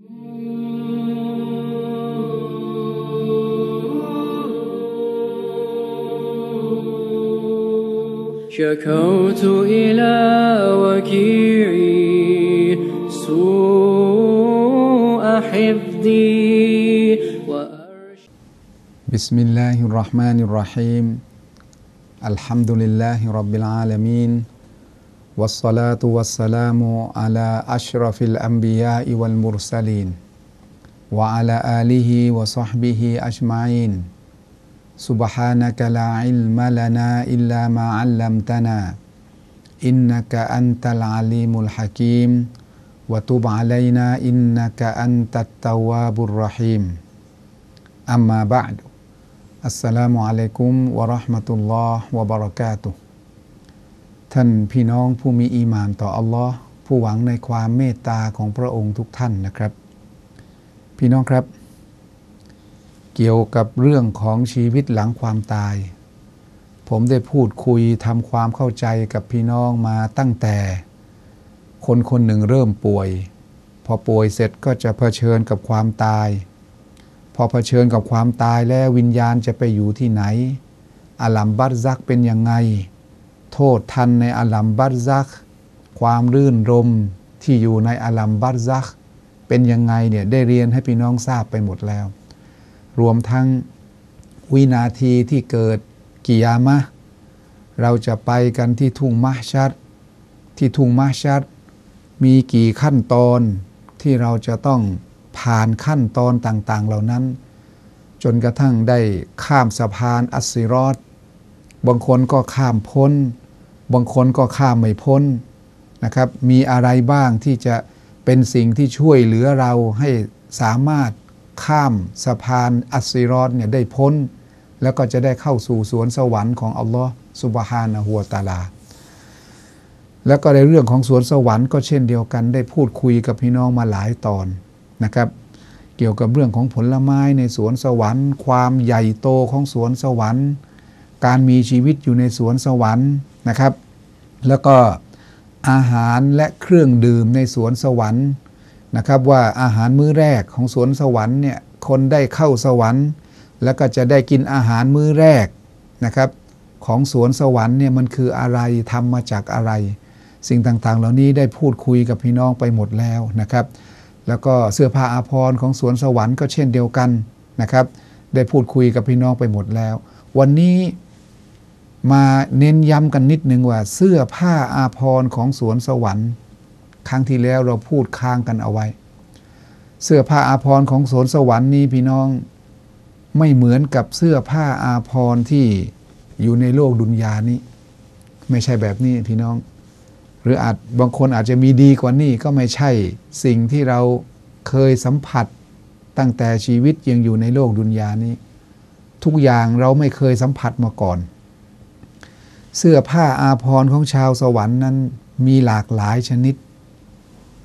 شكوت إلى وكيعي سوء حفظي بسم الله الرحمن الرحيم. الحمد لله رب العالمين. والصلاة والسلام على أشرف الأنبياء والمرسلين وعلى آله وصحبه أجمعين. سبحانك لا علم لنا إلا ما علمتنا إنك أنت العليم الحكيم. وتب علينا إنك أنت التواب الرحيم. أما بعد السلام عليكم ورحمة الله وبركاته. ท่านพี่น้องผู้มีอีมานต่ออัลลอฮ์ผู้หวังในความเมตตาของพระองค์ทุกท่านนะครับ พี่น้องครับ เกี่ยวกับเรื่องของชีวิตหลังความตาย ผมได้พูดคุยทำความเข้าใจกับพี่น้องมาตั้งแต่ คนคนหนึ่งเริ่มป่วย พอป่วยเสร็จก็จะเผชิญกับความตาย พอเผชิญกับความตายแล้ววิญญาณจะไปอยู่ที่ไหนอาลัมบัตซักเป็นยังไง โทษทันในอาลัมบัตซัก ความรื่นรมที่อยู่ในอาลัมบัตซัก เป็นยังไงเนี่ยได้เรียนให้พี่น้องทราบไปหมดแล้ว รวมทั้งวินาทีที่เกิดกิยามะ เราจะไปกันที่ทุ่งมะชัด ที่ทุ่งมะชัด มีกี่ขั้นตอนที่เราจะต้องผ่านขั้นตอนต่างๆเหล่านั้น จนกระทั่งได้ข้ามสะพานอัสซิรอด บางคนก็ข้ามพ้น บางคนก็ข้ามไม่พ้นนะครับ มีอะไรบ้างที่จะเป็นสิ่งที่ช่วยเหลือเราให้สามารถข้ามสะพานอัสซิรอดเนี่ยได้พ้น แล้วก็จะได้เข้าสู่สวนสวรรค์ของอัลลอฮ์สุบฮานะฮัวตาลา แล้วก็ในเรื่องของสวนสวรรค์ก็เช่นเดียวกันได้พูดคุยกับพี่น้องมาหลายตอนนะครับ เกี่ยวกับเรื่องของผลไม้ในสวนสวรรค์ ความใหญ่โตของสวนสวรรค์ การมีชีวิตอยู่ในสวนสวรรค์นะครับ แล้วก็อาหารและเครื่องดื่มในสวนสวรรค์นะครับว่าอาหารมื้อแรกของสวนสวรรค์เนี่ยคนได้เข้าสวรรค์ แล้วก็จะได้กินอาหารมื้อแรกนะครับของสวนสวรรค์เนี่ยมันคืออะไรทำมาจากอะไร สิ่งต่างๆ เหล่านี้ได้พูดคุยกับพี่น้องไปหมดแล้วนะครับ แล้วก็เสื้อผ้าอาภรณ์ของสวนสวรรค์ก็เช่นเดียวกันนะครับ ได้พูดคุยกับพี่น้องไปหมดแล้ว วันนี้ มาเน้นย้ำกันนิดนึงว่า เสื้อผ้าอาภรณ์ของสวนสวรรค์ ครั้งที่แล้วเราพูดค้างกันเอาไว้ เสื้อผ้าอาภรณ์ของสวนสวรรค์นี้พี่น้อง ไม่เหมือนกับเสื้อผ้าอาภรณ์ที่อยู่ในโลกดุนยานี้ ไม่ใช่แบบนี้พี่น้อง หรืออาจบางคนอาจจะมีดีกว่านี้ก็ไม่ใช่สิ่งที่เราเคยสัมผัสตั้งแต่ชีวิตยังอยู่ในโลกดุนยานี้ ทุกอย่างเราไม่เคยสัมผัสมาก่อน เสื้อผ้าอาภรณ์ของชาวสวรรค์นั้นมีหลากหลายชนิด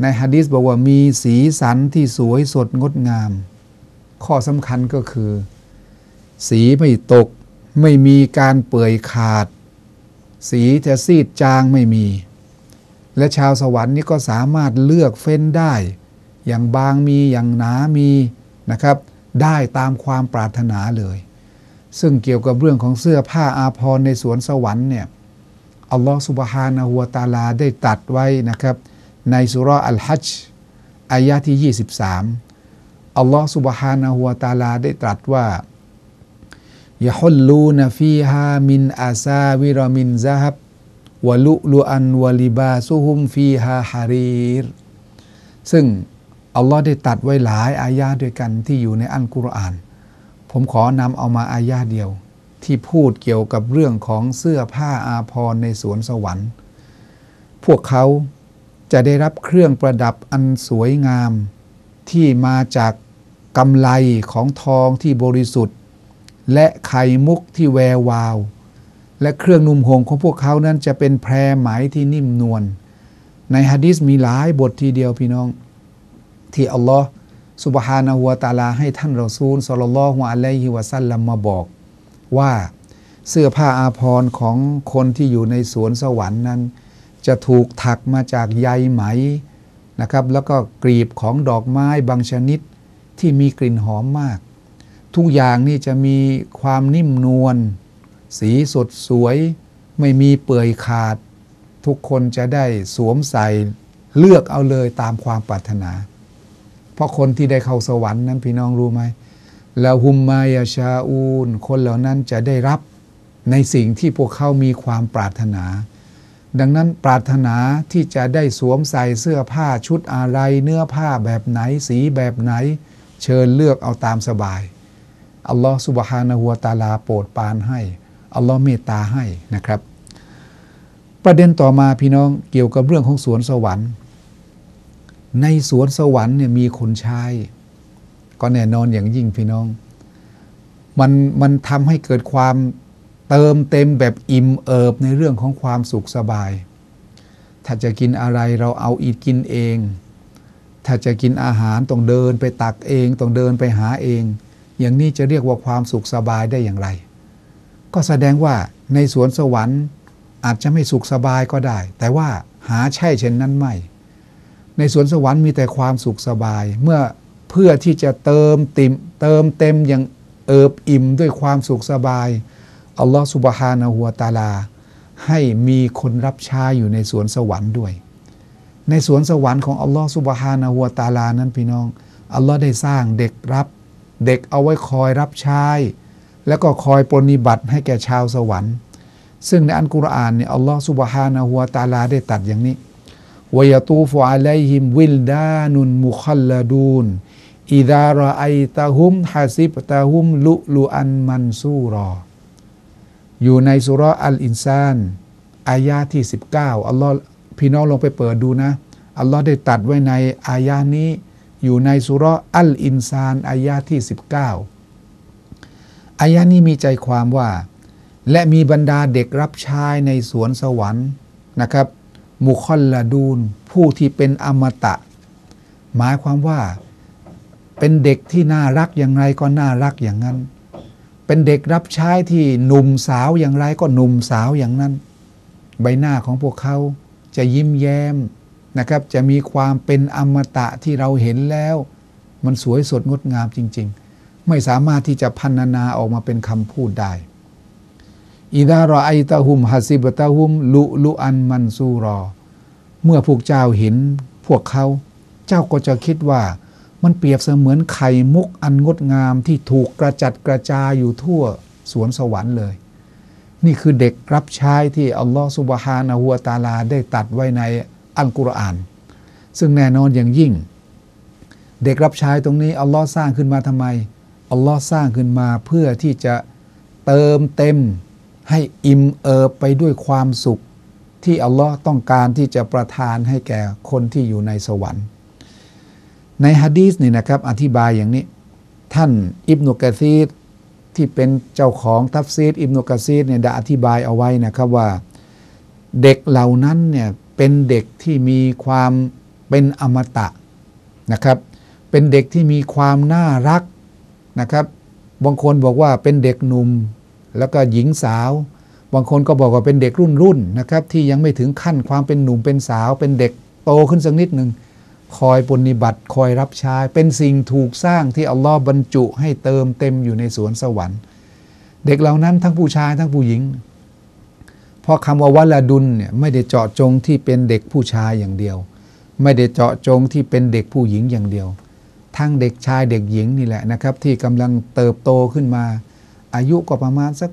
ในฮะดิษบอกว่ามีสีสันที่สวยสดงดงาม ข้อสำคัญก็คือ สีไม่ตก ไม่มีการเปื่อยขาด สีจะซีดจางไม่มี และชาวสวรรค์นี่ก็สามารถเลือกเฟ้นได้ อย่างบางมีอย่างหนามีนะครับ ได้ตามความปรารถนาเลย ซึ่งเกี่ยวกับเรื่องของเสื้อผ้าอาภรณ์ในสวนสวรรค์เนี่ยอัลลอฮฺสุบฮานะฮูวตาลาได้ตัดไว้นะครับ ในสุรอัลฮัจอายะที่ 23 อัลลอฮฺสุบฮานะฮูวตาลาได้ตรัสว่ายะฮุลลูนฟีฮามินอาซาวิรมินซาฮับวลุลุอันวลิบาซุฮุมฟีฮาฮารีรซึ่งอัลลอฮ์ได้ตัดไว้หลายอายาด้วยกันที่อยู่ในอัลกุรอาน ผมขอนำเอามาอายาเดียว ที่พูดเกี่ยวกับเรื่องของเสื้อผ้าอาภรณ์ในสวนสวรรค์ พวกเขาจะได้รับเครื่องประดับอันสวยงาม ที่มาจากกำไลของทองที่บริสุทธิ์ และไข่มุกที่แวววาว และเครื่องนุ่มห่มของพวกเขานั้นจะเป็นแพรไหมที่นิ่มนวลในฮะดิษมีหลายบททีเดียวพี่น้อง ที่อัลลอฮ์ สุบฮานะฮูวตาลาให้ท่านรอซูลสลลลลอฮุอะลัยฮิวะซัลลัมมาบอกว่าเสื้อผ้าอาภรณ์ของคนที่อยู่ในสวนสวรรค์นั้น จะถูกถักมาจากใยไหมนะครับ แล้วก็กลีบของดอกไม้บางชนิดที่มีกลิ่นหอมมาก ทุกอย่างนี่จะมีความนิ่มนวลสีสดสวย ไม่มีเปื่อยขาด ทุกคนจะได้สวมใส่เลือกเอาเลยตามความปรารถนา เพราะคนที่ได้เข้าสวรรค์นั้นพี่น้องรู้ไหมแล้วฮุมมายาชาอูน คนเหล่านั้นจะได้รับในสิ่งที่พวกเขามีความปรารถนา ดังนั้นปรารถนาที่จะได้สวมใส่เสื้อผ้าชุดอะไร เนื้อผ้าแบบไหนสีแบบไหน เชิญเลือกเอาตามสบาย อัลลอฮฺสุบฮานะฮัวตาลาโปรดปานให้ อัลลอฮ์เมตตาให้นะครับ ประเด็นต่อมาพี่น้องเกี่ยวกับเรื่องของสวนสวรรค์ ในสวนสวรรค์เนี่ยมีคนใช้ก็แน่นอนอย่างยิ่งพี่น้อง มันมันทำให้เกิดความเติมเต็มแบบอิ่มเอิบในเรื่องของความสุขสบาย ถ้าจะกินอะไรเราเอาอีกกินเอง ถ้าจะกินอาหารต้องเดินไปตักเองต้องเดินไปหาเอง อย่างนี้จะเรียกว่าความสุขสบายได้อย่างไร ก็แสดงว่าในสวนสวรรค์อาจจะไม่สุขสบายก็ได้ แต่ว่าหาใช่เช่นนั้นไม่ ในสวนสวรรค์มีแต่ความสุขสบาย เมื่อเพื่อที่จะเติมติมเติมเต็มอย่างเอิบอิ่มด้วยความสุขสบายอัลลอฮฺสุบฮานะฮัวตาลา ให้มีคนรับใช้อยู่ในสวนสวรรค์ด้วย ในสวนสวรรค์ของอัลลอฮฺสุบฮานะฮัวตาลานั้นพี่น้องอัลลอฮ์ได้สร้างเด็กรับ เด็กเอาไว้คอยรับใช้แล้วก็คอยปรนิบัติให้แก่ชาวสวรรค์ ซึ่งในอันกุรอานเนี่ยอัลลอฮฺสุบฮานะฮัวตาลาได้ตัดอย่างนี้ วยตูฟอะลัยฮิมวิลดานุนมุคัลลดูนอิดารอไอตาฮุมฮาซิบตาฮุมลุลุอันมันซูรอ อยู่ในสุรอัลอินซานอายาที่ 19 อัลลอฮ์พี่น้องลงไปเปิดดูนะ อัลลอฮ์ได้ตัดไว้ในอายานี้ อยู่ในสุรอัลอินซานอายาที่ 19 อายานี้มีใจความว่า และมีบรรดาเด็กรับใช้ในสวนสวรรค์นะครับ มุคอลลาดูน ผู้ที่เป็นอมตะ หมายความว่าเป็นเด็กที่น่ารักอย่างไรก็น่ารักอย่างนั้น เป็นเด็กรับใช้ที่หนุ่มสาวอย่างไรก็หนุ่มสาวอย่างนั้น ใบหน้าของพวกเขาจะยิ้มแย้มนะครับ จะมีความเป็นอมตะที่เราเห็นแล้ว มันสวยสดงดงามจริง ๆ ไม่สามารถที่จะพันนาออกมาเป็นคำพูดได้ อิดารอไอตาหุมฮัสิบตาหุมลุลุอันมันซูรอ เมื่อพวกเจ้าเห็นพวกเขา เจ้าก็จะคิดว่ามันเปรียบเสมือนไข่มุกอันงดงามที่ถูกกระจัดกระจายอยู่ทั่วสวนสวรรค์เลย นี่คือเด็กรับใช้ที่อัลลอฮฺสุบฮานะฮัวตาลาได้ตัดไว้ในอัลกุรอาน ซึ่งแน่นอนอย่างยิ่ง เด็กรับใช้ตรงนี้อัลลอฮ์สร้างขึ้นมาทำไมอัลลอฮ์สร้างขึ้นมาเพื่อที่จะเติมเต็ม ให้อิ่มเอิบไปด้วยความสุขที่อัลลอฮ์ต้องการที่จะประทานให้แก่คนที่อยู่ในสวรรค์ ในฮะดีสนี่นะครับอธิบายอย่างนี้ ท่านอิบนุกะซีดที่เป็นเจ้าของทัฟซีดอิบนุกะซีดเนี่ยได้อธิบายเอาไว้นะครับว่า เด็กเหล่านั้นเนี่ยเป็นเด็กที่มีความเป็นอมตะนะครับ เป็นเด็กที่มีความน่ารักนะครับบางคนบอกว่าเป็นเด็กหนุ่ม แล้วก็หญิงสาว บางคนก็บอกว่าเป็นเด็กรุ่นรุ่นนะครับ ที่ยังไม่ถึงขั้นความเป็นหนุ่มเป็นสาว เป็นเด็กโตขึ้นสักนิดหนึ่งคอยปฏิบัติคอยรับใช้เป็นสิ่งถูกสร้างที่อัลลอฮ์บรรจุให้เติมเต็มอยู่ในสวนสวรรค์ เด็กเหล่านั้นทั้งผู้ชายทั้งผู้หญิงเพราะคำว่าวลาดุลเนี่ยไม่ได้เจาะจงที่เป็นเด็กผู้ชายอย่างเดียว ไม่ได้เจาะจงที่เป็นเด็กผู้หญิงอย่างเดียว ทั้งเด็กชายเด็กหญิงนี่แหละนะครับ ที่กำลังเติบโตขึ้นมา อายุก็ประมาณสัก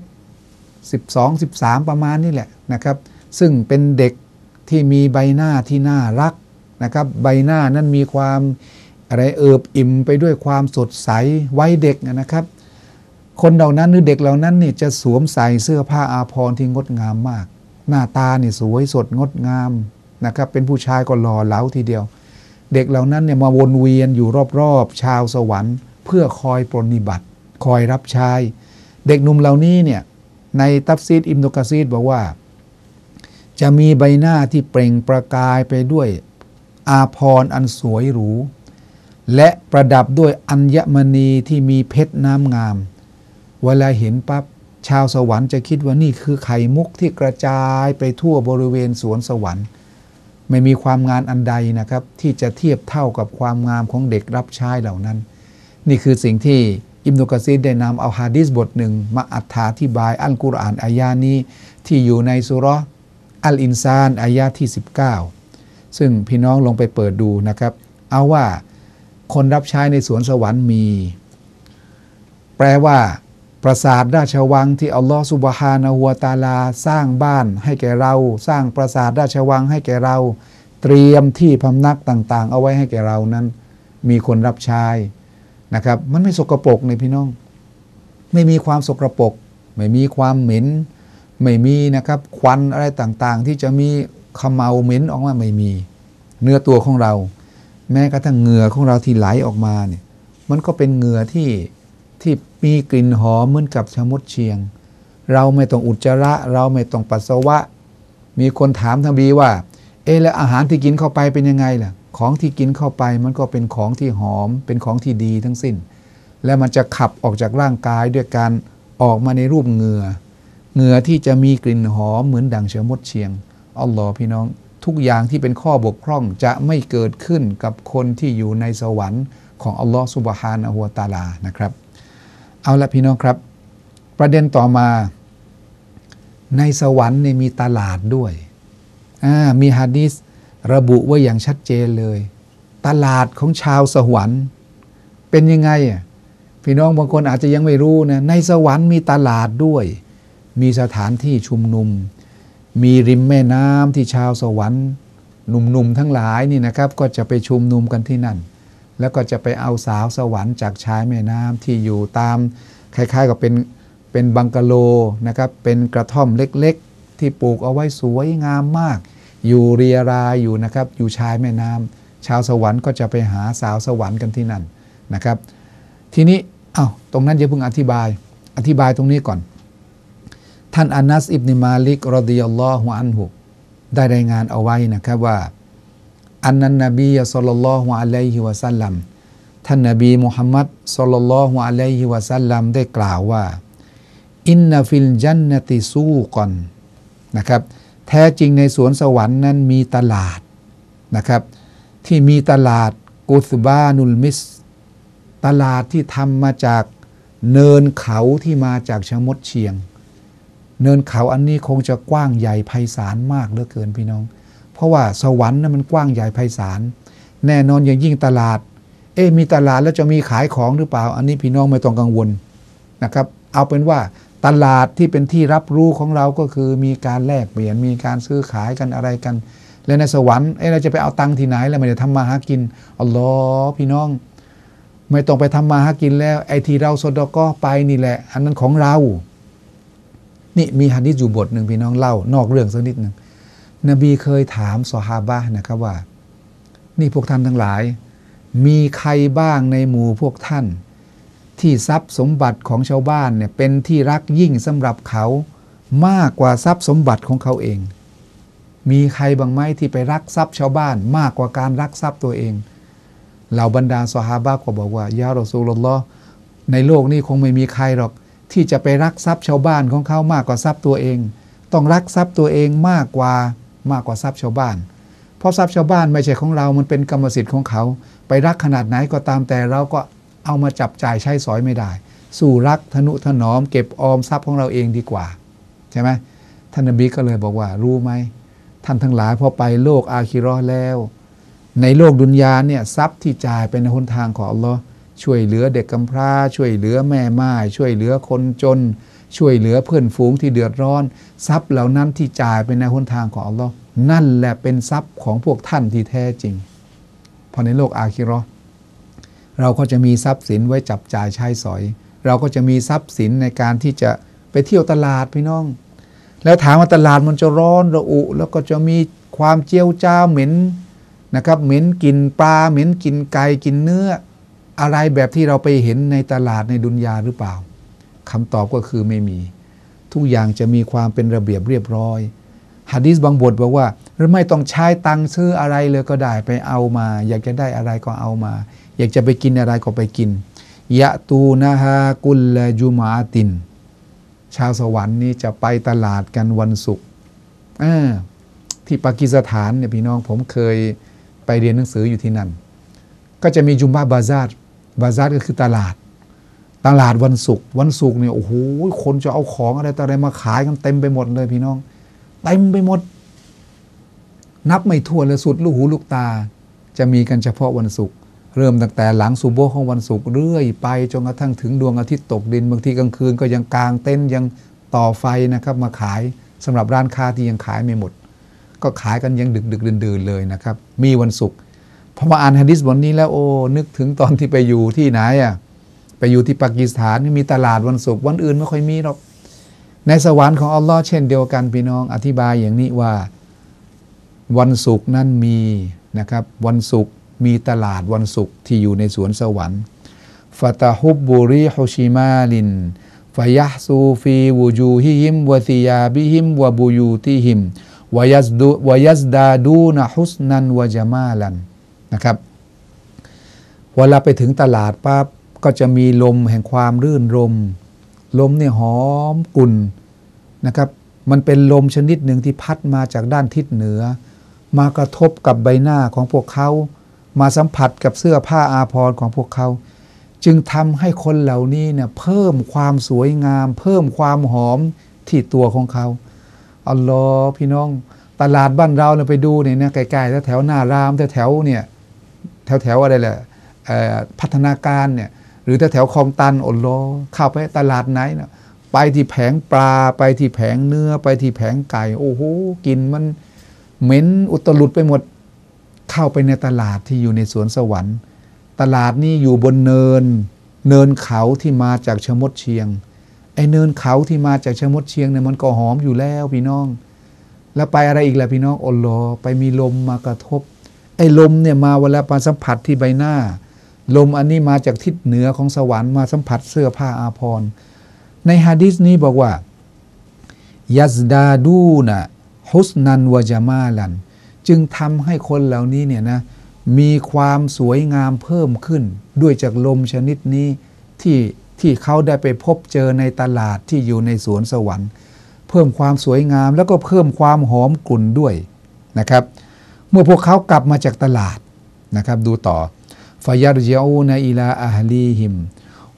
12 13 ประมาณนี่แหละนะครับ ซึ่งเป็นเด็กที่มีใบหน้าที่น่ารักนะครับ ใบหน้านั้นมีความอะไรเอิบอิ่มไปด้วยความสดใสไว้เด็กนะครับ คนเหล่านั้นหรือเด็กเหล่านั้นนี่จะสวมใส่เสื้อผ้าอาภรณ์ที่งดงามมาก หน้าตานี่สวยสดงดงามนะครับ เป็นผู้ชายก็หล่อเหลาทีเดียว เด็กเหล่านั้นเนี่ยมาวนเวียนอยู่รอบๆ ชาวสวรรค์ เพื่อคอยปรนิบัติ คอยรับใช้ เด็กหนุ่มเหล่านี้เนี่ยในตัฟซีดอิมโนกาซีดบอกว่า จะมีใบหน้าที่เปล่งประกายไปด้วยอาพรอันสวยหรู และประดับด้วยอัญมณีที่มีเพชรน้ำงาม เวลาเห็นปับ๊บชาวสวรรค์จะคิดว่านี่คือไข่มุกที่กระจายไปทั่วบริเวณสวนสวรรค์ ไม่มีความงานอันใดนะครับ ที่จะเทียบเท่ากับความงามของเด็กรับใช้เหล่านั้น นี่คือสิ่งที่ อิมนุกะซีดได้นำเอาฮะดิษบทหนึ่ง มาอธิบายอัลกุรอานอายานี้ ที่อยู่ในสุรอัลอินซานอายาที่ 19 ซึ่งพี่น้องลงไปเปิดดูนะครับ เอาว่าคนรับใช้ในสวนสวรรค์มี แปลว่า ปราสาทราชวังที่อัลลอฮฺสุบฮานะฮัวตาลา สร้างบ้านให้แก่เรา สร้างปราสาทราชวังให้แก่เรา เตรียมที่พำนักต่าง ๆ เอาไว้ให้แก่เรานั้น มีคนรับใช้ นะครับ มันไม่สกรปรกในพี่น้อง ไม่มีความสกรปรกไม่มีความเหม็น ไม่มีนะครับ ควันอะไรต่างๆ ที่จะมีขมเมาเหม็นออกมาไม่มี เนื้อตัวของเรา แม้กระทั่งเหงื่อของเราที่ไหลออกมาเนี่ยมันก็เป็นเหงื่อที่ที่มีกลิ่นหอมเหมือนกับชะมดเชียง เราไม่ต้องอุจจาระ เราไม่ต้องปัสสาวะ มีคนถามทบีว่า เออแล้วอาหารที่กินเข้าไปเป็นยังไงล่ะ ของที่กินเข้าไปมันก็เป็นของที่หอม เป็นของที่ดีทั้งสิ้น และมันจะขับออกจากร่างกายด้วยการออกมาในรูปเหงื่อเหงื่อที่จะมีกลิ่นหอมเหมือนดังเชะมดเชียงอัลลอฮ์พี่น้องทุกอย่างที่เป็นข้อบกพร่องจะไม่เกิดขึ้นกับคนที่อยู่ในสวรรค์ของอัลลอฮ์สุบฮานะฮัวตาลานะครับ เอาละพี่น้องครับ ประเด็นต่อมา ในสวรรค์เนี่ยมีตลาดด้วยมีฮะดีษ ระบุไว้อย่างชัดเจนเลย ตลาดของชาวสวรรค์ เป็นยังไงอะพี่น้องบางคนอาจจะยังไม่รู้นะในสวรรค์มีตลาดด้วย มีสถานที่ชุมนุม มีริมแม่น้ำที่ชาวสวรรค์หนุ่มๆทั้งหลายนี่นะครับ ก็จะไปชุมนุมกันที่นั่น แล้วก็จะไปเอาสาวสวรรค์จากชายแม่น้ำที่อยู่ตามคล้ายๆกับเป็นเป็นบังกะโลนะครับเป็นกระท่อมเล็กๆ ที่ปลูกเอาไว้สวยงามมาก อยู่เรียรายอยู่นะครับ อยู่ชายแม่น้ำชาวสวรรค์ก็จะไปหาสาวสวรรค์กันที่นั่นนะครับ ทีนี้อา้าวตรงนั้นอย่าเพิ่งอธิบาย อธิบายตรงนี้ก่อน ท่านอานัสอิบนิมาลิกรดิยัลลอฮุอันฮุได้รายงานเอาไว้นะครับว่า อันนั้นนบีสุลลัลลอฮุอะลัยฮิวะสัลลัมท่านนบีมุฮัมมัดสุลลัลลอฮุอะลัยฮิวะสัลลัมได้กล่าวว่า อินนฟิลจันนติซูกอนนะครับ แท้จริงในสวนสวรรค์นั้นมีตลาดนะครับ ที่มีตลาดกุสบานุลมิส ตลาดที่ทำมาจากเนินเขาที่มาจากชะมดเชียง เนินเขาอันนี้คงจะกว้างใหญ่ไพศาลมากเหลือเกินพี่น้อง เพราะว่าสวรรค์นั้นมันกว้างใหญ่ไพศาลแน่นอนอย่างยิ่งตลาด เอ๊มีตลาดแล้วจะมีขายของหรือเปล่า อันนี้พี่น้องไม่ต้องกังวลนะครับ เอาเป็นว่า ตลาดที่เป็นที่รับรู้ของเราก็คือมีการแลกเปลี่ยนมีการซื้อขายกันอะไรกัน และในสวรรค์เอ๊เราจะไปเอาตังค์ที่ไหนแล้วไม่ได้ทำมาหากินอัลลอฮ์พี่น้อง ไม่ต้องไปทำมาหากินแล้ว ไอ้ที่เราสดก็ไปนี่แหละ อันนั้นของเรา นี่มีฮะดิษอยู่บทหนึ่งพี่น้องเล่านอกเรื่องสักนิดหนึ่งนบีเคยถามสฮาบะนะครับว่า นี่พวกท่านทั้งหลาย มีใครบ้างในหมู่พวกท่าน ที่ทรัพย์สมบัติของชาวบ้านเนี่ยเป็นที่รักยิ่งสำหรับเขามากกว่าทรัพย์สมบัติของเขาเอง มีใครบางไหมที่ไปรักทรัพย์ชาวบ้านมากกว่าการรักทรัพย์ตัวเองเหล่าบรรดาสฮาบะก็บอกว่ายารอซูลลอฮ์ในโลกนี้คงไม่มีใครหรอก ที่จะไปรักทรัพย์ชาวบ้านของเขามากกว่าทรัพย์ตัวเอง ต้องรักทรัพย์ตัวเองมากกว่ามากกว่าทรัพย์ชาวบ้าน เพราะทรัพย์ชาวบ้านไม่ใช่ของเรา มันเป็นกรรมสิทธิ์ของเขา ไปรักขนาดไหนก็ตามแต่เราก็ เอามาจับจ่ายใช้สอยไม่ได้ สู่รักทนุถนอม เก็บออมทรัพย์ของเราเองดีกว่า ใช่ไหมท่านนบีก็เลยบอกว่ารู้ไหมท่านทั้งหลายพอไปโลกอาคิรอแล้ว ในโลกดุนยาเนี่ยทรัพย์ที่จ่ายเป็นหนทางของอัลลอฮ์ช่วยเหลือเด็กกำพร้า ช่วยเหลือแม่ไม้ช่วยเหลือคนจน ช่วยเหลือเพื่อนฝูงที่เดือดร้อน ทรัพย์เหล่านั้นที่จ่ายเป็นในหนทางของอัลลอฮ์นั่นแหละเป็นทรัพย์ของพวกท่านที่แท้จริงพอในโลกอาคิรอ เราก็จะมีทรัพย์สินไว้จับจ่ายใช้สอย เราก็จะมีทรัพย์สินในการที่จะไปเที่ยวตลาดพี่น้อง แล้วถามว่าตลาดมันจะร้อนระอุ แล้วก็จะมีความเจียวจ้าเหม็นนะครับเหม็นกินปลาเหม็นกินไก่กินเนื้อ อะไรแบบที่เราไปเห็นในตลาดในดุนยาหรือเปล่าคำตอบก็คือไม่มี ทุกอย่างจะมีความเป็นระเบียบเรียบร้อยฮะดิษบางบทบอกว่าเราไม่ต้องใช้ตังค์ซื้ออะไรเลยก็ได้ไปเอามา อยากจะได้อะไรก็เอามา อยากจะไปกินอะไรก็ไปกินยะตูนะฮะกุลลจุมาติน ชาวสวรรค์นี้จะไปตลาดกันวันศุกร์ที่ปากีสถานเนี่ยพี่น้องผมเคยไปเรียนหนังสืออยู่ที่นั่น ก็จะมีจุมบาบาซาร์บาซาร์ก็คือตลาด ตลาดวันศุกร์วันศุกร์เนี่ยโอ้โหคนจะเอาของอะไรต่ออะไรมาขายกันเต็มไปหมดเลยพี่น้องเต็มไปหมด นับไม่ถ้วนเลยสุดลูกหูลูกตา จะมีกันเฉพาะวันศุกร์ เริ่มตั้งแต่หลังซูโบฮ์ของวันศุกร์เรื่อยไปจนกระทั่งถึงดวงอาทิตย์ตกดิน บางทีกลางคืนก็ยังกางเต็นท์ยังต่อไฟนะครับมาขายสำหรับร้านค้าที่ยังขายไม่หมด ก็ขายกันยังดึกดึกดื่นดื่นๆเลยนะครับมีวันศุกร์พอมาอ่านฮะดิษบทนี้แล้วโอ้นึกถึงตอนที่ไปอยู่ที่ไหนอะไปอยู่ที่ปากีสถานมีตลาดวันศุกร์วันอื่นไม่ค่อยมีหรอกในสวรรค์ของอัลลอฮ์เช่นเดียวกันพี่น้องอธิบายอย่างนี้ว่า วันศุกร์นั้นมีนะครับวันศุกร์ มีตลาดวันศุกร์ที่อยู่ในสวนสวรรค์ฟาตาฮุบบุรีฮชิมาลินฟายะซูฟีวูจูฮิฮิมวะซิยาบิฮิมวะบูยูติฮิมวายัสดูวายัสดาดูนะฮุสนันวะจามาลันนะครับเวลาไปถึงตลาดปั๊บก็จะมีลมแห่งความรื่นรม ลมเนี่ยหอมกลุ่นนะครับ มันเป็นลมชนิดหนึ่งที่พัดมาจากด้านทิศเหนือ มากระทบกับใบหน้าของพวกเขา มาสัมผัสกับเสื้อผ้าอาภรณ์ของพวกเขา จึงทำให้คนเหล่านี้เนี่ยเพิ่มความสวยงาม เพิ่มความหอมที่ตัวของเขาอัลลอฮ์พี่น้องตลาดบ้านเราเนี่ยไปดูเนี่ยนะใกล้ๆแถวหน้ารามแถวๆเนี่ยแถวๆอะไรแหละพัฒนาการเนี่ยหรือแถวคลองตันอัลลอฮ์เข้าไปตลาดไหนนะไปที่แผงปลาไปที่แผงเนื้อไปที่แผงไก่ โอ้โหกลินมันเหม็นอุตลุดไปหมด เข้าไปในตลาดที่อยู่ในสวนสวรรค์ ตลาดนี้อยู่บนเนิน เนินเขาที่มาจากชมดเชียง ไอเนินเขาที่มาจากชมดเชียงเนี่ยมันก็หอมอยู่แล้วพี่น้อง แล้วไปอะไรอีกล่ะพี่น้องอัลอไปมีลมมากระทบ ไอ้ลมเนี่ยมาเวลามาสัมผัสที่ใบหน้า ลมอันนี้มาจากทิศเหนือของสวรรค์มาสัมผัสเสื้อผ้าอาภรณ์ในฮะดิษนี้บอกว่ายัสดาดูนะฮุสนันวะจามาลัน จึงทำให้คนเหล่านี้เนี่ยนะมีความสวยงามเพิ่มขึ้น ด้วยจากลมชนิดนี้ที่ที่เขาได้ไปพบเจอในตลาดที่อยู่ในสวนสวรรค์ เพิ่มความสวยงามแล้วก็เพิ่มความหอมกลุ่นด้วยนะครับ เมื่อพวกเขากลับมาจากตลาดนะครับ ดูต่อฟายารเจอูนอิลาอาฮลีฮิม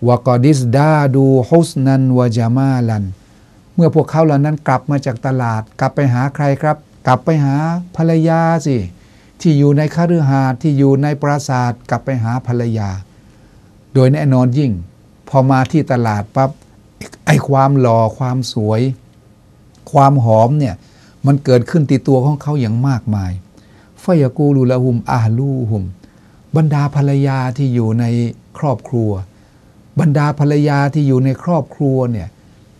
วกอดิสดาดูฮุสนันวะจามาลัน เมื่อพวกเขาเหล่านั้นกลับมาจากตลาด กลับไปหาใครครับ กลับไปหาภรรยาสิ ที่อยู่ในคฤหาสน์ที่อยู่ในปราสาทกลับไปหาภรรยา โดยแน่นอนยิ่ง พอมาที่ตลาดปั๊บไอความหล่อความสวย ความหอมเนี่ยมันเกิดขึ้นติดตัวของเขาอย่างมากมายฟยากูลูละหุมอาลูหุม บรรดาภรรยาที่อยู่ในครอบครัว บรรดาภรรยาที่อยู่ในครอบครัวเนี่ย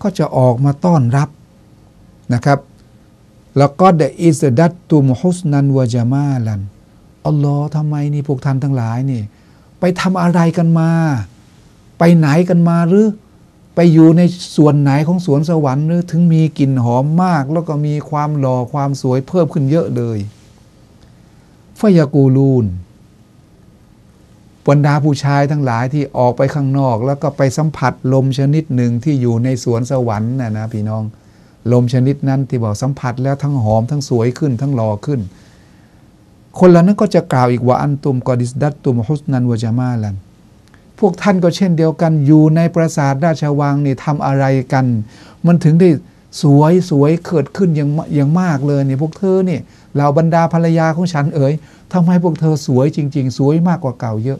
ก็จะออกมาต้อนรับนะครับ แล้วก็เดอิสดัตตุมฮุสนันวะจามาลันอัลลอฮ์ทำไมนี่พวกท่านทั้งหลายนี่ ไปทำอะไรกันมา ไปไหนกันมาหรือ ไปอยู่ในส่วนไหนของสวนสวรรค์หรือถึงมีกลิ่นหอมมาก แล้วก็มีความหล่อความสวยเพิ่มขึ้นเยอะเลยฟยากูลูนบรรดาผู้ชายทั้งหลายที่ออกไปข้างนอก แล้วก็ไปสัมผัสลมชนิดหนึ่งที่อยู่ในสวนสวรรค์นะนะพี่น้อง ลมชนิดนั้นที่บอกสัมผัสแล้วทั้งหอมทั้งสวยขึ้นทั้งหล่อขึ้น คนเหล่านั้นก็จะกล่าวอีกว่าอันตุมกอดิสดัตตุมฮุสนันวจามาลัน พวกท่านก็เช่นเดียวกันอยู่ในปราสาทราชวังนี่ทำอะไรกัน มันถึงได้สวยสวยเกิดขึ้นอย่างอย่างมากเลยเนี่ยพวกเธอเนี่ยเหล่าบรรดาภรรยาของฉันเอ๋ยทำไมพวกเธอสวยจริง ๆ สวยมากกว่าเก่าเยอะ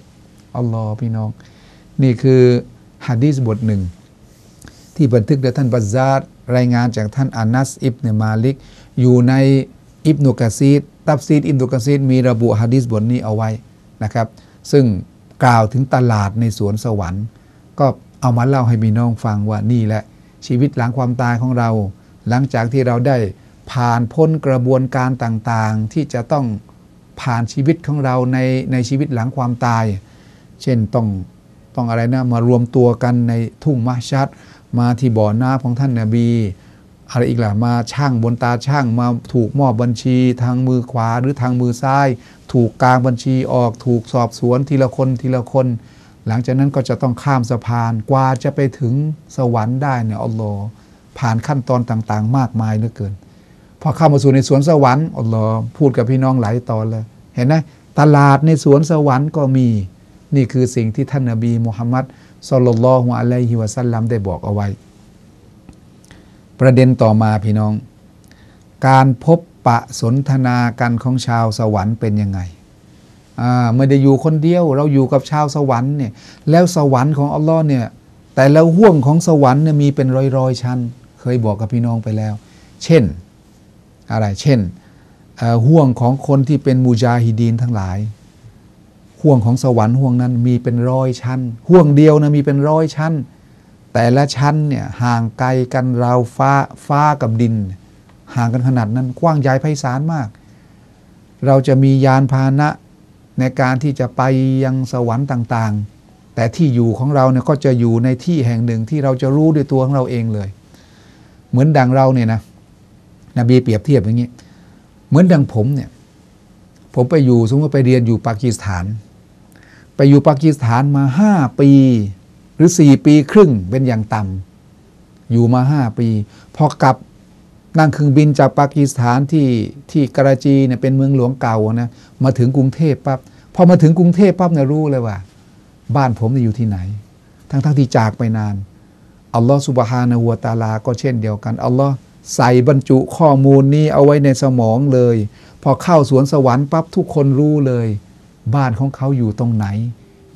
อัลลอฮ์พี่น้อง นี่คือฮะดีษบทหนึ่ง ที่บันทึกโดยท่านบัซซาร์ รายงานจากท่านอานัสอิบเนมาลิก อยู่ในอิบนุกะซีดตับซีดอิบนุกะซีดมีระบุฮะดีษบทนี้เอาไว้นะครับ ซึ่งกล่าวถึงตลาดในสวนสวรรค์ ก็เอามาเล่าให้พี่น้องฟังว่านี่แหละ ชีวิตหลังความตายของเรา หลังจากที่เราได้ผ่านพ้นกระบวนการต่างๆ ที่จะต้องผ่านชีวิตของเราในในชีวิตหลังความตาย เช่นต้องต้องอะไรนะมารวมตัวกันในทุ่งมะชัด มาที่บ่อน้ำของท่านนาบี อะไรอีกล่ะมาช่างบนตาช่างมาถูกมอบบัญชีทางมือขวาหรือทางมือซ้าย ถูกกลางบัญชีออกถูกสอบสวนทีละคนทีละคน หลังจากนั้นก็จะต้องข้ามสะพานกว่าจะไปถึงสวรรค์ได้เนี่ยอัลลอฮ์ผ่านขั้นตอนต่างๆ มากมายเหลือเกินพอเข้ามาสู่ในสวนสวรรค์อัลลอฮ์พูดกับพี่น้องหลายตอนเลยเห็นไหมตลาดในสวนสวรรค์ก็มี นี่คือสิ่งที่ท่านนบีมุฮัมมัด สุลลัลฮุอะลัยฮิวะสัลลัมได้บอกเอาไว้ ประเด็นต่อมาพี่น้อง การพบปะสนทนากันของชาวสวรรค์เป็นยังไงอ่าไม่ได้อยู่คนเดียว เราอยู่กับชาวสวรรค์เนี่ยแล้วสวรรค์ของอัลลอฮ์เนี่ยแต่และห่วงของสวรรค์เนี่ยมีเป็นร้อยร้อยๆชั้น เคยบอกกับพี่น้องไปแล้ว เช่นอะไรเช่นห่วงของคนที่เป็นมูจาฮิดีนทั้งหลาย ห่วงของสวรรค์ห่วงนั้นมีเป็นร้อยชั้น ห่วงเดียวนะมีเป็นร้อยชั้น แต่ละชั้นเนี่ยห่างไกลกันราวฟ้าฟ้ากับดิน ห่างกันขนาดนั้นกว้างใหญ่ไพศาลมาก เราจะมียานพาหนะในการที่จะไปยังสวรรค์ต่างๆ แต่ที่อยู่ของเราเนี่ยก็จะอยู่ในที่แห่งหนึ่งที่เราจะรู้ด้วยตัวของเราเองเลย เหมือนดังเราเนี่ยนะนบีเปรียบเทียบอย่างนี้ เหมือนดังผมเนี่ยผมไปอยู่สมมติไปเรียนอยู่ปากีสถาน ไปอยู่ปากีสถานมาห้าปี หรือสี่ปีครึ่งเป็นอย่างต่ำอยู่มาห้าปี พอกลับนั่งเครื่องบินจากปากีสถานที่ที่กราจีเนี่ยเป็นเมืองหลวงเก่านะมาถึงกรุงเทพปั๊บพอมาถึงกรุงเทพปั๊บเนี่ยรู้เลยว่า บ้านผมอยู่ที่ไหน ทั้งทั้งที่จากไปนานอัลลอฮฺสุบฮานะฮูวตาลา ก็เช่นเดียวกันอัลลอฮ์ใส่บรรจุข้อมูลนี้เอาไว้ในสมองเลย พอเข้าสวนสวรรค์ปั๊บทุกคนรู้เลย บ้านของเขาอยู่ตรงไหน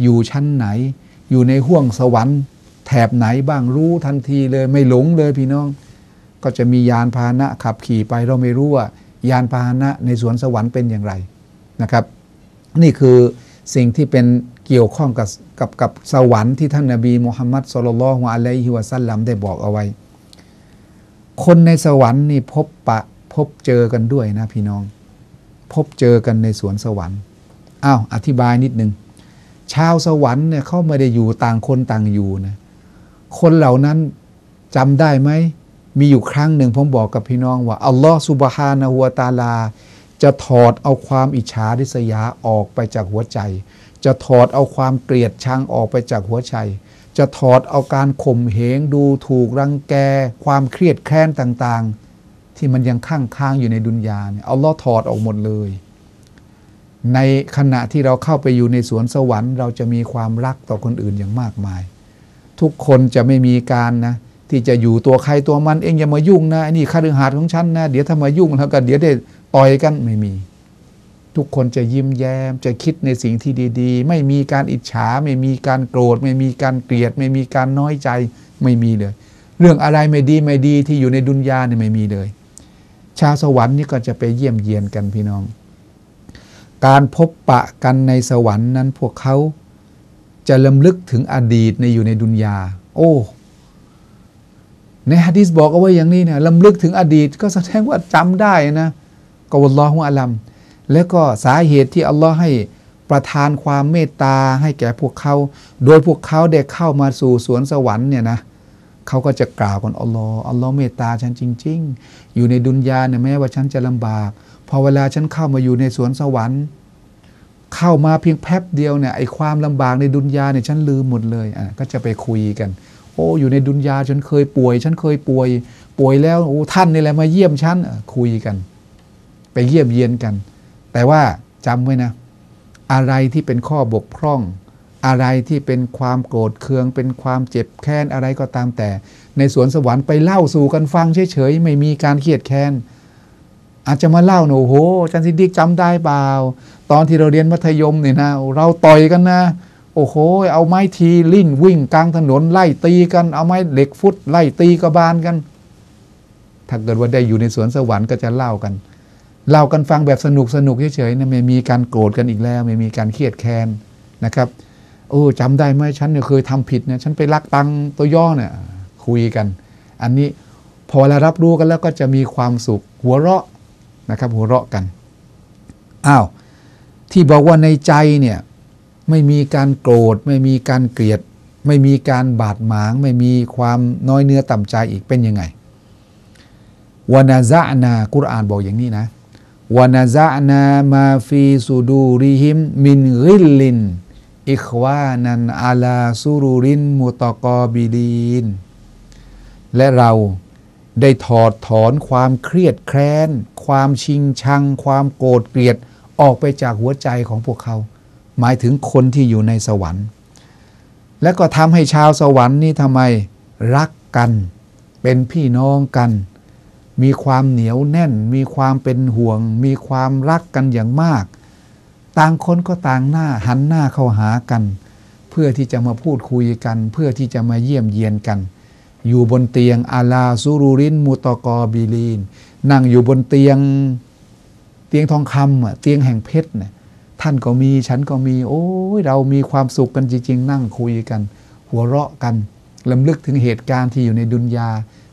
อยู่ชั้นไหน อยู่ในห่วงสวรรค์ แถบไหนบ้างรู้ทันทีเลยไม่หลงเลยพี่น้อง ก็จะมียานพาหนะขับขี่ไปเราไม่รู้ว่ายานพาหนะในสวนสวรรค์เป็นอย่างไรนะครับ นี่คือสิ่งที่เป็นเกี่ยวข้องกับกับกับสวรรค์ที่ท่านนาบีมุฮัมมัดสุลลัลฮุอะลัยฮิวะสัลลัมได้บอกเอาไว้ คนในสวรรค์นี่พบปะพบเจอกันด้วยนะพี่น้อง พบเจอกันในสวนสวรรค์ อ้าวอธิบายนิดนึง ชาวสวรรค์เนี่ยเขาไม่ได้อยู่ต่างคนต่างอยู่นะคนเหล่านั้นจำได้ไหม มีอยู่ครั้งหนึ่งผมบอกกับพี่น้องว่า อัลลอฮฺสุบฮานะฮูวตาลา จะถอดเอาความอิจฉาริษยาออกไปจากหัวใจ จะถอดเอาความเกลียดชังออกไปจากหัวใจ จะถอดเอาการข่มเหงดูถูกรังแก ความเครียดแค้นต่างๆ ที่มันยังค้างค้างอยู่ในดุนยาเนี่ยอัลลอฮ์ถอดออกหมดเลย ในขณะที่เราเข้าไปอยู่ในสวนสวรรค์ เราจะมีความรักต่อคนอื่นอย่างมากมาย ทุกคนจะไม่มีการนะที่จะอยู่ตัวใครตัวมันเองอย่ามายุ่งนะไอ้นี่ข้ารือหาดของฉันนะเดี๋ยวถ้ามายุ่งแล้วก็เดี๋ยวได้ต่อยกันไม่มี ทุกคนจะยิ้มแย้มจะคิดในสิ่งที่ดีๆ ไม่มีการอิจฉา ไม่มีการโกรธ ไม่มีการเกลียด ไม่มีการน้อยใจไม่มีเลย เรื่องอะไรไม่ดีไม่ดีที่อยู่ในดุนยาเนี่ยไม่มีเลย ชาวสวรรค์นี่ก็จะไปเยี่ยมเยียนกันพี่น้อง การพบปะกันในสวรรค์นั้นพวกเขาจะลำลึกถึงอดีตในอยู่ในดุนยา โอ้ในฮะดีษบอกเอาไว้อย่างนี้นะลำลึกถึงอดีตก็แสดงว่าจำได้นะก็วัลลอฮุอะลัมแล้วก็สาเหตุที่อัลลอฮ์ให้ประทานความเมตตาให้แก่พวกเขา โดยพวกเขาได้เข้ามาสู่สวนสวรรค์เนี่ยนะเขาก็จะกล่าวกันอัลลอฮ์อัลลอฮ์เมตตาฉันจริง ๆ อยู่ในดุนยาเนี่ยแม้ว่าฉันจะลำบาก พอเวลาฉันเข้ามาอยู่ในสวนสวรรค์ เข้ามาเพียงแป๊บเดียวเนี่ยไอ้ความลำบากในดุนยาเนี่ยฉันลืมหมดเลยอะก็จะไปคุยกัน โอ้อยู่ในดุนยาฉันเคยป่วย ฉันเคยป่วย ป่วยแล้วโอ้ท่านนี่แหละมาเยี่ยมฉันคุยกัน ไปเยี่ยมเยียนกัน แต่ว่าจำไว้นะ อะไรที่เป็นข้อบกพร่อง อะไรที่เป็นความโกรธเคือง เป็นความเจ็บแค้นอะไรก็ตามแต่ ในสวนสวรรค์ไปเล่าสู่กันฟังเฉยๆไม่มีการเครียดแค้น อาจจะมาเล่าหนูโหอาจันซิดดิกจำได้เปล่า ตอนที่เราเรียนมัธยมเนี่ยนะ เราต่อยกันนะ โอ้โห เอาไม้ทีลิ่นวิ่งกลางถนนไล่ตีกัน เอาไม้เหล็กฟุตไล่ตีกระบาลกัน ถ้าเกิดว่าได้อยู่ในสวนสวรรค์ก็จะเล่ากัน เล่ากันฟังแบบสนุกสนุกเฉยๆนะไม่มีการโกรธกันอีกแล้ว ไม่มีการเครียดแค้นนะครับโอ้จำได้ไหมฉันเนี่ยเคยทำผิดเนี่ยฉันไปลักตังตัวย่อเนี่ยคุยกัน อันนี้พอเวลารับรู้กันแล้วก็จะมีความสุขหัวเราะ นะครับหัวเราะกันอ้าวที่บอกว่าในใจเนี่ยไม่มีการโกรธ ไม่มีการเกลียด ไม่มีการบาดหมาง ไม่มีความน้อยเนื้อต่ำใจอีกเป็นยังไงวานาซะนากุรอานบอกอย่างนี้นะวานาซะนามาฟีซูดูริฮิมมินริลลินอิควานันอาลาซูรุรินมุตกอบิลีนและเรา ได้ถอดถอนความเครียดแค้น ความชิงชัง ความโกรธเกลียดออกไปจากหัวใจของพวกเขา หมายถึงคนที่อยู่ในสวรรค์ และก็ทำให้ชาวสวรรค์นี่ทำไมรักกัน เป็นพี่น้องกัน มีความเหนียวแน่น มีความเป็นห่วง มีความรักกันอย่างมาก ต่างคนก็ต่างหน้าหันหน้าเข้าหากัน เพื่อที่จะมาพูดคุยกัน เพื่อที่จะมาเยี่ยมเยียนกัน อยู่บนเตียงอาลาซูรุรินมุตกอบีลีน นั่งอยู่บนเตียงเตียงทองคำอะเตียงแห่งเพชรเนี่ยท่านก็มีฉันก็มี โอ้ยเรามีความสุขกันจริง ๆ นั่งคุยกัน หัวเราะกันลำลึกถึงเหตุการณ์ที่อยู่ในดุนยา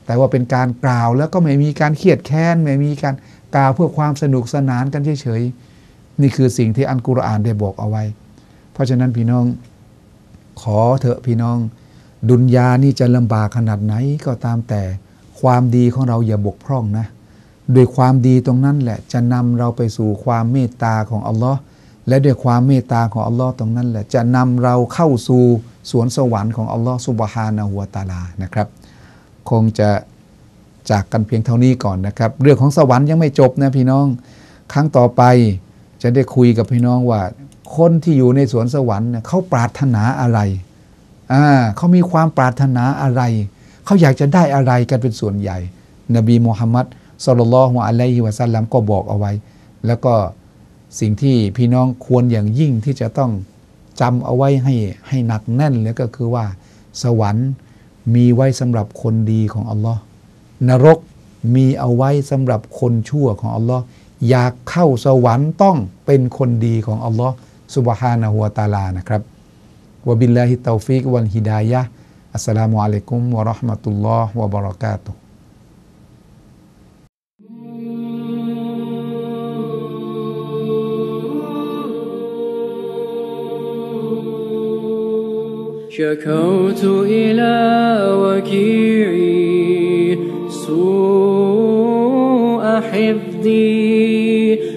แต่ว่าเป็นการกล่าวแล้วก็ไม่มีการเครียดแค้นไม่มีการกล่าวเพื่อความสนุกสนานกันเฉยๆนี่คือสิ่งที่อันกุรอานได้บอกเอาไว้ เพราะฉะนั้นพี่น้อง ขอเถอะพี่น้อง ดุนยานี่จะลำบากขนาดไหนก็ตามแต่ความดีของเราอย่าบกพร่องนะด้วยความดีตรงนั้นแหละจะนำเราไปสู่ความเมตตาของอัลลอฮ์และด้วยความเมตตาของอัลลอฮ์ตรงนั้นแหละจะนำเราเข้าสู่สวนสวรรค์ของอัลลอฮ์สุบฮานะฮัวตาลานะครับ คงจะจากกันเพียงเท่านี้ก่อนนะครับ เรื่องของสวรรค์ยังไม่จบนะพี่น้อง ครั้งต่อไปจะได้คุยกับพี่น้องว่า คนที่อยู่ในสวนสวรรค์เขาปรารถนาอะไร อ่าเขามีความปรารถนาอะไร เขาอยากจะได้อะไรกันเป็นส่วนใหญ่ นบีมูฮัมมัดสุลลัลฮวอะลัยฮิวะสัลลัมก็บอกเอาไว้ แล้วก็สิ่งที่พี่น้องควรอย่างยิ่งที่จะต้องจำเอาไว้ให้ให้หนักแน่นเลยก็คือว่า สวรรค์มีไว้สำหรับคนดีของอัลลอฮ์นรกมีเอาไว้สำหรับคนชั่วของอัลลอฮ์อยากเข้าสวรรค์ต้องเป็นคนดีของอัลลอฮ์สุบฮานะฮัวตาลานะครับ Wabillahi taufiq wal hidayah. Assalamualaikum warahmatullahi wabarakatuh. شكوت إلى وكيعي سوء حفظي